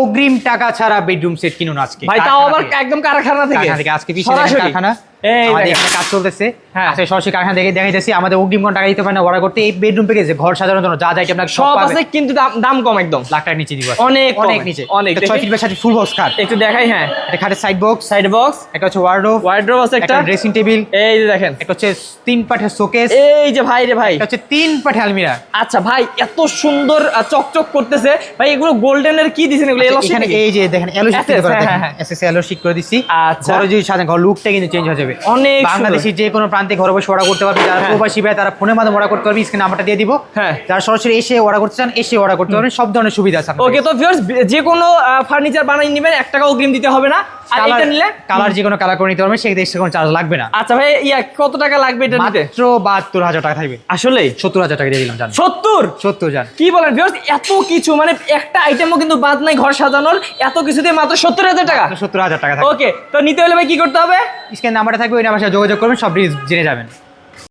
অগ্রিম টাকা ছাড়া বেডরুম সেট কিনুন আজকে। ভাই তাও আবার একদম কারখানা থেকে? আজকে সরাসরি? কারখানা। আমাদের এখানে কাজ চলতেছে। হ্যাঁ। সরাসরি কারখানা থেকে দেখাইতেছি। আমাদের অগ্রিম কোন টাকা দিতে পারেন অর্ডার করতে। এই বেডরুম প্যাকেজে ঘর সাজানোর জন্য যা যা আপনাকে সব আছে কিন্তু দাম দাম কম একদম। লাখ টাকার নিচে দিব। অনেক অনেক নিচে। অনেক। ছয় ফিট বাই সাথে ফুল বক্স খাট। একটু দেখাই হ্যাঁ। এটা খাটের সাইড বক্স সাইড বক্স একটা হচ্ছে ওয়ার্ডরোব ওয়ার্ড্রোব আছে একটা একটা। ড্রেসিং টেবিল এই যে দেখেন। একটা হচ্ছে তিন পাঠের শোকেস এই যে ভাই রে ভাই। এটা হচ্ছে তিন পাঠে আলমিরা। আচ্ছা ভাই এত সুন্দর চকচক করতেছে। ভাই এগুলো গোল্ডেনের কি দিছেন? এগুলো এলো আচ্ছা, এখানে এই যে দেখেন এলো শীট করে হ্যাঁ, দেখেন। এসএস এলো শীট করে দিচ্ছি আচ্ছা। ঘরে যদি সাজান ঘর লুকটা কিন্তু চেঞ্জ হয়ে যাবে। অনেক বাংলাদেশি যে কোনো প্রান্তে ঘরে বসে অর্ডার করতে পারবে। যারা হ্যাঁ। প্রবাসী ভাই তারা ফোনের মাধ্যমে অর্ডার করতে পারবে স্ক্রিনে নাম্বারটা দিয়ে দিব। হ্যাঁ। যারা সরাসরি এসে অর্ডার করতে চান এসে অর্ডার করতে পারবেন। সব ধরনের সুবিধা আছে ওকে তো ভিউয়ার্স যে কোনো ফার্নিচার বানাই নেবেন এক টাকা অগ্রিম দিতে হবে না। নিলে? কালার যে কোনো কালার করে নিতে পারবেন সেক্ষেত্রে এক্সট্রা কোনো চার্জ লাগবে না। আচ্ছা ভাই ইয়া কত টাকা লাগবে এটা নিতে? মাত্র বাহাত্তর হাজার টাকা থাকবে। আসলে সত্তর হাজার টাকা দিয়ে দিলাম জান। সত্তর? সত্তর জান। কি বলেন ভিউয়ার্স এত কিছু মানে একটা আইটেমও কিন্তু বাদ নাই ঘর সাজানোর এত কিছু দিয়ে মাত্র সত্তর হাজার টাকা। সত্তর হাজার টাকা ওকে তো নিতে হলে ভাই কি করতে হবে? স্ক্যান নাম্বারটা থাকবে ওই নাম্বার সাথে যোগাযোগ করবেন সব জেনে যাবেন।